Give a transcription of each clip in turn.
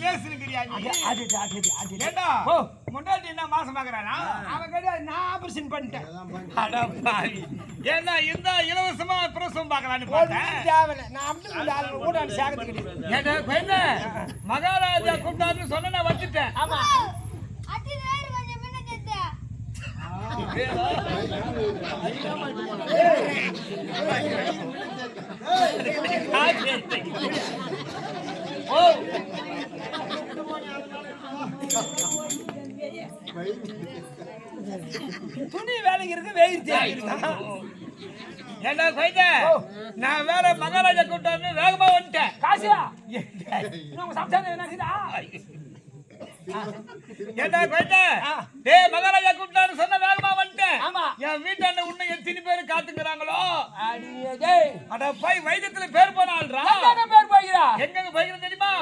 மேசிருக்கிறியா நீ? அது அது அது அது ஏண்டா? ஓ. முன்னாடி என்ன மாசமாக்குறானா அவன் கிடையாது நான் ஆபரேஷன் பண்ணிட்டேன். அட பாவி. ஏண்டா இந்த இலவசமா பிரசவம் பார்க்கலான்னு ஒண்ணும் பார்த்தேன் தேவையில்ல. நான் அப்படி இந்த ஆள் ஊடாடி சாகத்து கிடையாது ஏண்டா என்ன மகாராஜா கூப்பிட்டாருன்னு சொன்ன நான் வந்துட்டேன். ஆமா. அத்தி வேறு கொஞ்சம் முன்ன கேட்ட ஓ துணி வேலைக்கு இருக்கு வெயில் ஏண்டா கொய்த நான் வேற மகாராஜா கூப்பிட்டாருன்னு வேகமா வந்துட்டேன். காசியா? ஏண்டா? ஆ. டேய் மகாராஜா கூப்பிட்டாருன்னு சொன்ன வேகமா வந்துட்டேன். ஆமா. என் வீட்டாண்ட உன்னை எத்தனை பேர் காத்துக்கிறாங்களோ? அட போய் வைத்தியத்துல பேர் போன ஆள்றா எத்தனை பேர் போகிறா எங்க போய்க்கிறது தெரியுமா?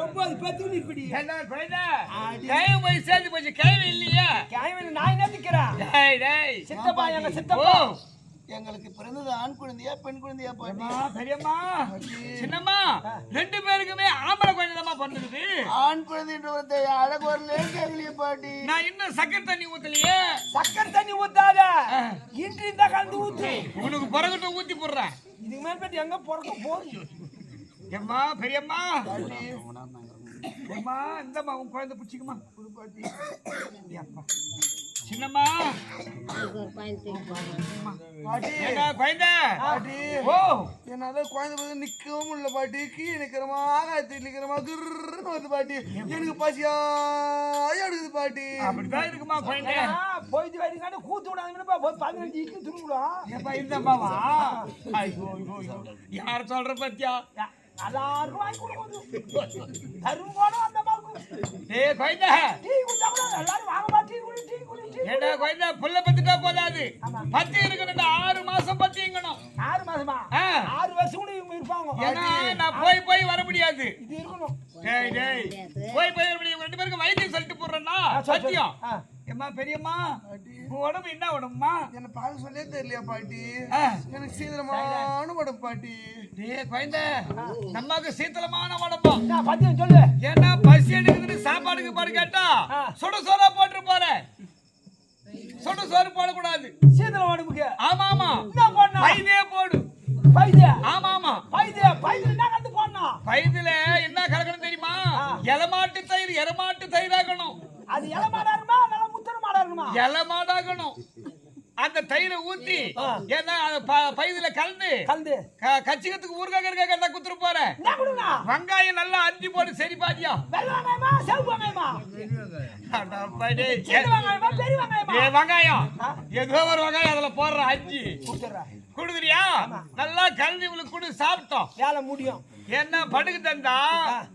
ஒன்பது பத்து இப்படி. கையும் போய் சேர்ந்து போச்சு கைவு இல்லையா? கேவன் நான் என்ன டேய் சித்தப்பா எங்க சித்தப்பா. எங்களுக்கு பிறந்தது ஆண் குழந்தையா பெண் குழந்தையா பாட்டி? பெரியம்மா. சின்னம்மா ரெண்டு பேருக்குமே ஆம்பளை குழந்தை தான் பிறந்தது ஆண் குழந்தைன்ற ஒருத்த அழகு வரல கேட்கலையே பாட்டி? நான் இன்னும் சக்கரை தண்ணி ஊத்தலையே. சக்கரை தண்ணி ஊத்தாத. இன்றி தான் கலந்து ஊத்து. உனக்கு பிறகுட்ட ஊத்தி போடுறேன். இதுக்கு மேல் பற்றி எங்க பிறக்க போகுது? எம்மா பெரியம்மா. அம்மா இந்தம்மா உன் குழந்தை பிடிச்சிக்குமா? அப்பா. சின்னம்மா. குழந்தை? ஓ. என்னால குழந்தை பார்த்து நிக்கவும் முடியல பாட்டி. கீழே நிக்கிறமா ஆகாயத்தில் நிக்கிறமா கிருன்னு வந்து பாட்டி. எனக்கு பசியா எடுக்குது பாட்டி. அப்படிதான் இருக்குமா குழந்தை? போயிட்டு வரீங்க கூத்து விடாதுன்னு பதினஞ்சு இக்கு திருவிழா ஏப்பா இந்தம்மாவா? ஐயோ ஐயோ ஐயோ. யார் சொல்ற பத்தியா? அந்த டீ குடிச்சா கூட எல்லாரும் வாங்கப்பா டீ குடி டீ குடி டீ ஏண்டா குழந்தை புள்ள பத்துட்டா போதாது. பத்தி இருக்கணும் ஆறு மாசம் பத்தி இருக்கணும் ஆறு மாசமா. ஆறு வருஷம் கூட இவங்க இருப்பாங்க. ஏன்னா நான் போய் போய் வர முடியாது. இது இருக்கணும். டேய் டேய். போய் போய் வர முடியாது. ரெண்டு பேருக்கு வைத்தியம் சொல்லிட்டு போடுறேன்னா. சத்தியம். ஏம்மா பெரியம்மா? உடம்பு என்ன உடம்புமா? என்ன பார்க்க சொல்லே தெரியலையா பாட்டி. எனக்கு சீக்கிரமான உடம்பு பாட்டி. டேய் குழந்தை நமக்கு சீத்தளமான உடம்பா. என்ன பத்தியம் சொல்லு. ஏன்னா பசி எடுக்குதுன்னு சாப்பாடுக்கு பாடு கேட்டா ஆ. சுட சோறா போட்டு போற. சுட சோறு போடக்கூடாது. சீதள உடம்புக்கு. ஆமா ஆமா. என்ன போடணும் பைதே போடு. பைத்திய. ஆமா ஆமா. பைத்திய பைத்திய என்ன கண்டு போடணும் பைதுல என்ன கலக்கணும் தெரியுமா? ஆ. எலமாட்டு தயிர் எரமாட்டு தயிராகணும் அது இலை எலமாடாகணும் அந்த தயிரை ஊத்தி. ஏன்னா அந்த ப- பைதுல கலந்து கலந்து. க- கச்சிக்கத்துக்கு ஊறுகாய் இருக்க போறேன் என்ன கொடுங்கண்ணா வெங்காயம் நல்லா அரிஞ்சு போட்டு சரி பாத்தியா? வெங்காயமா. ஏதோ ஒரு வெங்காயம் அதுல போடுற அஞ்சு குடுக்குறியா? நல்லா கலந்து இவங்களுக்கு குடு சாப்பிட்டோம். வேலை முடியும். என்ன படுக்கு தந்தா.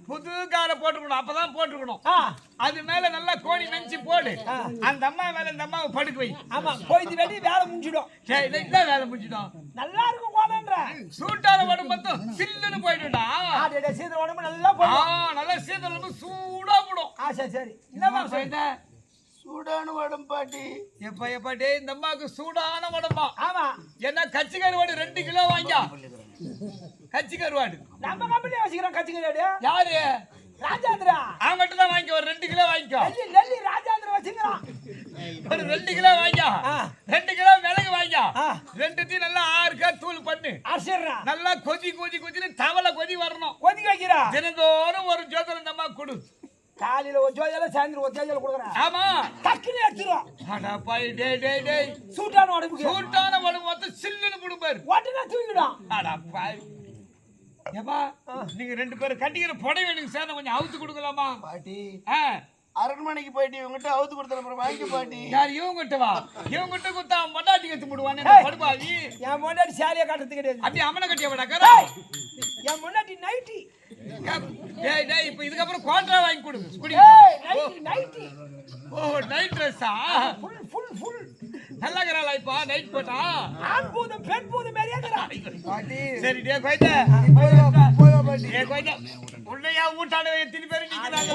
புது காரை போட்டுக்கணும். அப்பதான் போட்டுக்கணும். ஆ. அது மேல நல்லா கோழி நெஞ்சு போடு. ஆ. அந்த அம்மா மேல இந்த அம்மாவை படுக்க வை. ஆமா போயிட்டு வெட்டி வேலை முடிஞ்சிடும். சரி இதை இதான் வேலை முடிச்சிடும் நல்லா இருக்கும் கோணன்ற சூட்டான உடம்பு மொத்தம் சில்லுன்னு போயிடும்டா. ஆடே சீதம் உடம்பு நல்லா ஆ போடும் நல்லா சீதளவு சூடா போடும். ஆ சரி சரி. என்னமா போயிட்ட சூடான உடம்பு பாட்டி. எப்ப எப்ப டேய் இந்த அம்மாவுக்கு சூடான உடம்பா. ஆமா. என்ன கச்சி கருவாடு ரெண்டு கிலோ வாங்கியா? கச்சி கருவாடு நம்ம கம்பெனில வச்சுக்கிறோம் கச்சிக்கிறாடு யாரு? ராஜாந்திரா. அவங்ககிட்ட தான் வாங்கிக்கோ ஒரு ரெண்டு கிலோ வாங்கிக்கோ. நெல்லி நெல்லி ராஜாந்திரா வச்சுக்கிறான். ஒரு ரெண்டு கிலோ வாங்கியா ஆ. ரெண்டு கிலோ மிளகு வாங்கியா ஆ. ரெண்டுத்தையும் நல்லா ஆறு கா தூள் பண்ணு. அரிசிடுறா நல்லா கொதி கொதி கொதின்னு தவளை கொதி வரணும். கொதிக்க வைக்கிறா. தினந்தோறும் ஒரு ஜோதில இந்த அம்மா கொடு. காலையில ஒரு ஜோதியில சாயந்தரம் ஒரு ஜோதியில கொடுக்குறேன் ஆமா. டக்குன்னு எடுத்துரும் அடா பாய் டேய் டேய் டேய். சூட்டான உடம்புக்கு. சூட்டான உடம்பு மொத்தம் சில்லுன்னு கொடுப்பாரு உடனே தூக்கிடும் அடா பாய். ஏப்பா நீங்க ரெண்டு பேரும் கட்டிக்கிற புடவை எனக்கு சேர்ந்த கொஞ்சம் அவுத்து கொடுக்கலாமா? பாட்டி ஆ. அரண்மனைக்கு போயிட்டு இவங்ககிட்ட அவுத்து கொடுத்தன அப்புறம் வாங்கி பாட்டி. யார் இவங்கிட்ட வா. இவங்கிட்ட குத்தா மொட்டாட்டி கத்து முடுவானே ஏய். படுப்பாவி என் முன்னாடி சேலையை காட்டுறது கிடையாது. அப்படி அம்மனை கட்டிய விடாக்கற என் முன்னாடி நைட்டி. டேய் டேய் இப்போ இதுக்கப்புறம் கோட்டரா வாங்கி கொடு. குடி. Nightie nightie. ஓ நைட் ட்ரெஸ்ஸா ஃபுல் ஃபுல் ஃபுல் நல்லா இருக்கிறாளா இப்போ நைட் போட்டா? ஆண் பூதம் பெண் பூதம் மாதிரியே இருக்கிறா பாட்டி சரி டே கோயிட்டே டே கோயிட்டே உன்னையா ஊட்டாட எத்தனை பேர் நிக்கிறாங்க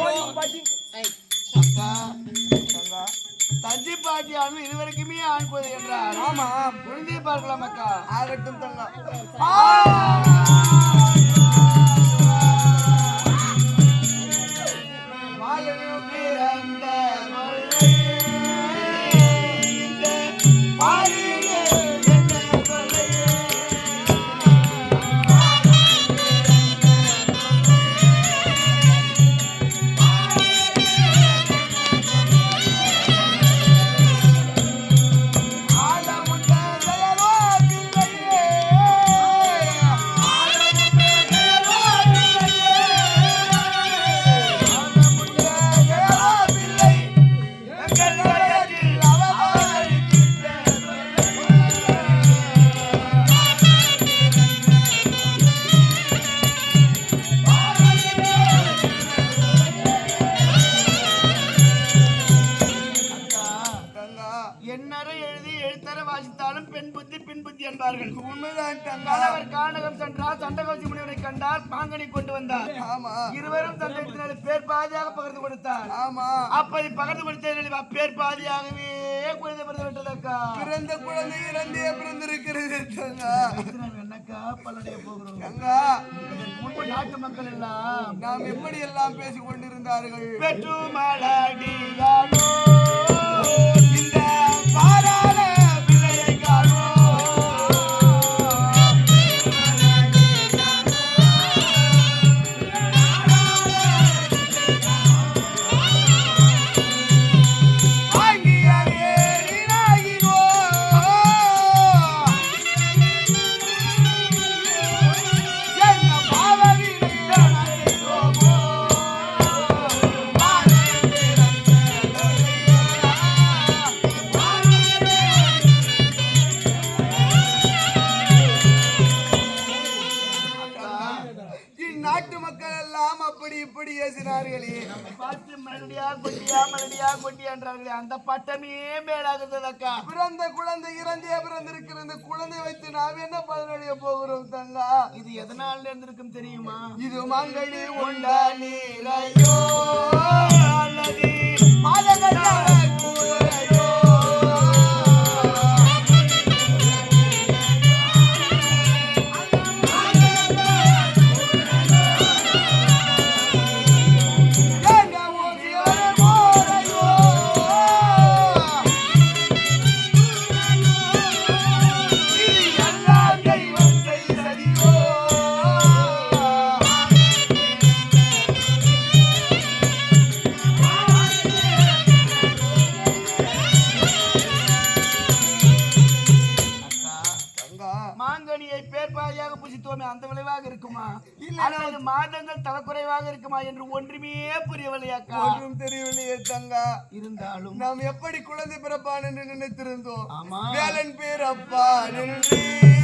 தஞ்சை பாட்டி ஆணும் இதுவரைக்குமே ஆண் போது என்றார். ஆமா குழந்தையை பார்க்கலாம் அக்கா. ஆகட்டும் தங்க கணவர் கானகம் சென்றார் சண்டகோசி முனிவரை கண்டார் பாங்கனை கொண்டு வந்தார். ஆமா. இருவரும் பேர் பாதியாக பகிர்ந்து கொடுத்தார். ஆமா. அப்படி பகிர்ந்து கொடுத்த பேர் பாதியாகவே குழந்தை பிறந்து விட்டதக்கா பிறந்த குழந்தை இரண்டே பிறந்திருக்கிறது என்னக்கா பல்லடைய போகிறோம்? முன்பு நாட்டு மக்கள் எல்லாம் நாம் எப்படி எல்லாம் பேசிக் கொண்டிருந்தார்கள் பெற்று மலடியானோ இப்படி ஏசினார்களே பார்த்து மறுபடியா கொட்டியா மறுபடியா கொட்டி என்றார்களே அந்த பட்டமே மேலாகுதக்கா பிறந்த குழந்தை இறந்தே பிறந்திருக்கிறது. குழந்தை வைத்து நாம் என்ன பலனடைய போகிறோம் தங்கா இது எதனால இருந்திருக்கும் தெரியுமா? இது மங்களி உண்டா நீரையோ? அல்லது மாதகட்டாக தங்கா இருந்தாலும் நாம் எப்படி குழந்தை பிறப்பான் என்று நினைத்திருந்தோம். வேலன் பேர் அப்பா. நின்று.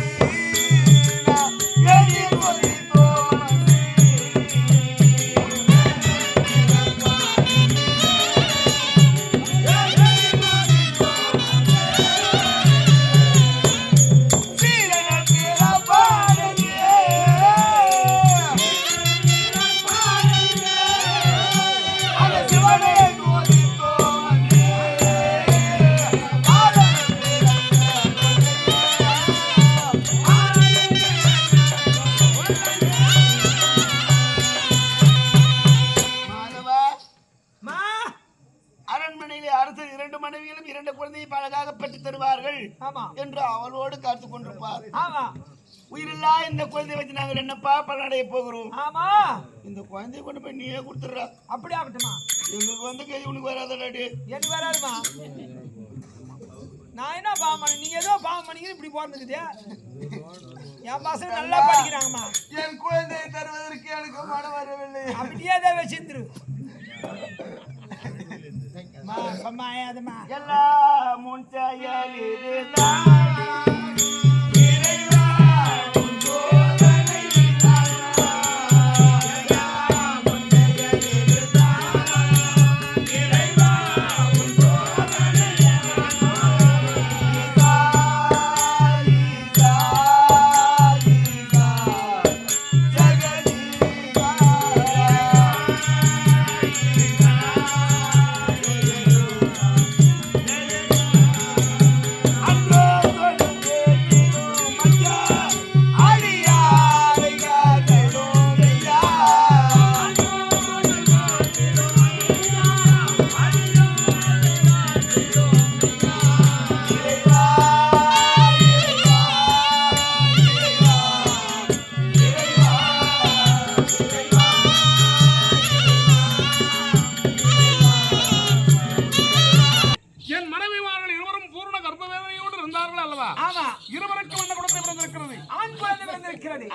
நாங்கள் என்னப்பா பலனடைய போகிறோம் ஆமா. இந்த குழந்தையை கொண்டு போய் நீயே கொடுத்துடுறா. அப்படி ஆகட்டுமா? எங்களுக்கு வந்து கை உனக்கு வராதடாடி எனக்கு வராதுமா? நான் என்ன பாவம் பண்ண நீ ஏதோ பாவம் பண்ணிக்கிட்டு இப்படி போறதுக்குது. என் பசங்க நல்லா படிக்கிறாங்கம்மா. என் குழந்தையை தருவதற்கு எனக்கு மனம் வரவில்லை. அப்படியே தான் வச்சிருந்துரு மா அம்மா ஏதம்மா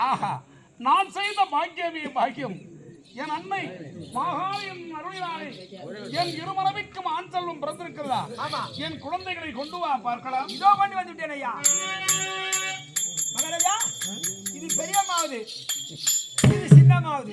ஆஹா நான் செய்த பாக்கியமே பாக்கியம். என் அன்னை மகாலின் அருளினாலே என் இருமரவிக்கும் ஆண் செல்வம் பிறந்திருக்கிறதா. என் குழந்தைகளை கொண்டு வா பார்க்கலாம். இதோ கொண்டு வந்து விட்டேன் ஐயா. மகாராஜா இது பெரியம்மாவது. இது சின்னம்மாவது.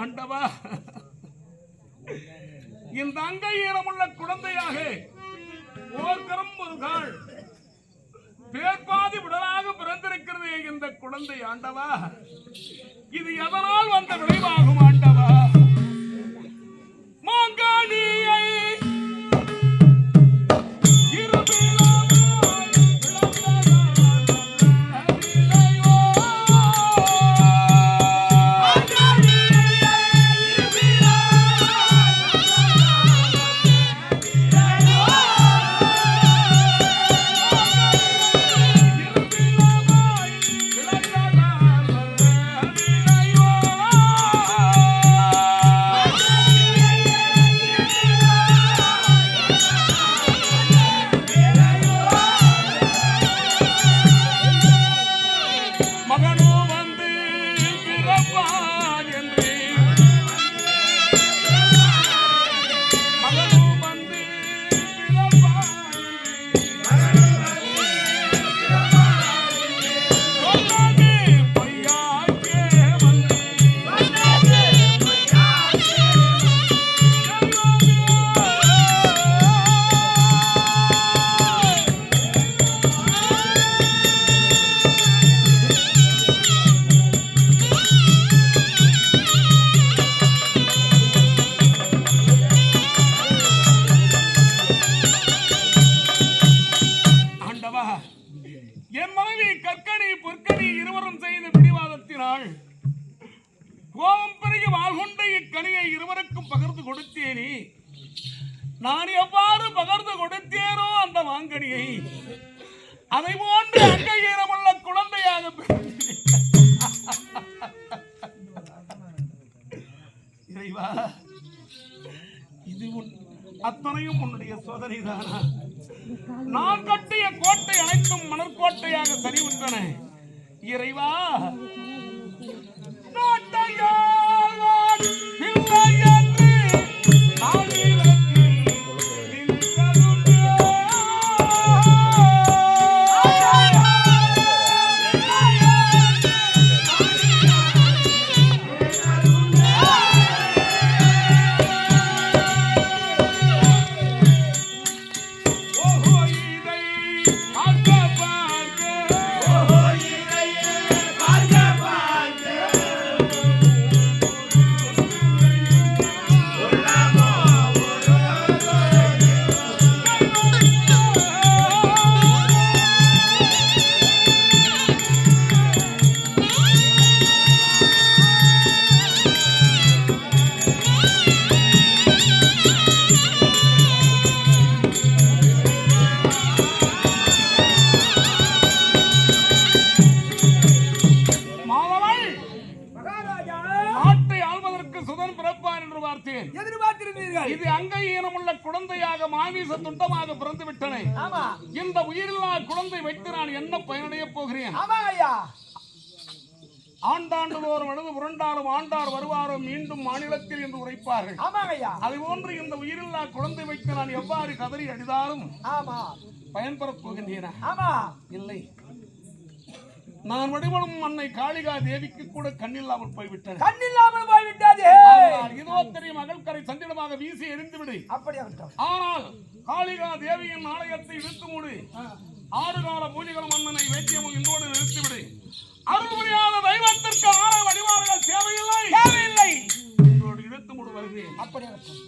ஆண்டவா. இந்த அங்கை ஈரமுள்ள குழந்தையாக ஓர்கரம் ஒரு கால் பேர்பாதி உடலாக பிறந்திருக்கிறது இந்த குழந்தை ஆண்டவா. இது எதனால் வந்த விளைவாகும் ஆண்டவா? மாங்காணியை இருவருக்கும் பகிர்ந்து கொடுத்தேனே. நான் எவ்வாறு பகிர்ந்து கொடுத்தேனோ அந்த வாங்கனியை அதை போன்று அங்கீகாரமுள்ள குழந்தையாக இறைவா இது உன் அத்தனையும் உன்னுடைய சோதனை தானா நான் கட்டிய கோட்டை அனைத்தும் மணற்கோட்டையாக சரிவுற்றன. இறைவா கோட்டையா நான் அது போன்று இந்த உயிரில்லா குழந்தை வைத்து நான் எவ்வாறு கதறி அடிதாலும் பயன்பெறப் போகின்றேனா? இல்லை. நான் வடிவனும் அன்னை காளிகா தேவிக்கு கூட கண்ணில்லாமல் போய்விட்டேன். கண்ணில்லாமல் போய்விட்டது. இருபத்தறி மகள் கரை சந்திடமாக வீசி எரிந்துவிடு. அப்படி ஆனால் காளிகா தேவியின் ஆலயத்தை இழுத்து மூடு ஆறு கால பூஜைகளும் மன்னனை வேட்டியமும் இன்றோடு நிறுத்திவிடு. அருள்புரியாத தெய்வத்திற்கு ஆலய வடிவார்கள் தேவையில்லை. தேவையில்லை. நிறுத்தும் வருகிறேன் அப்படி இருக்கும்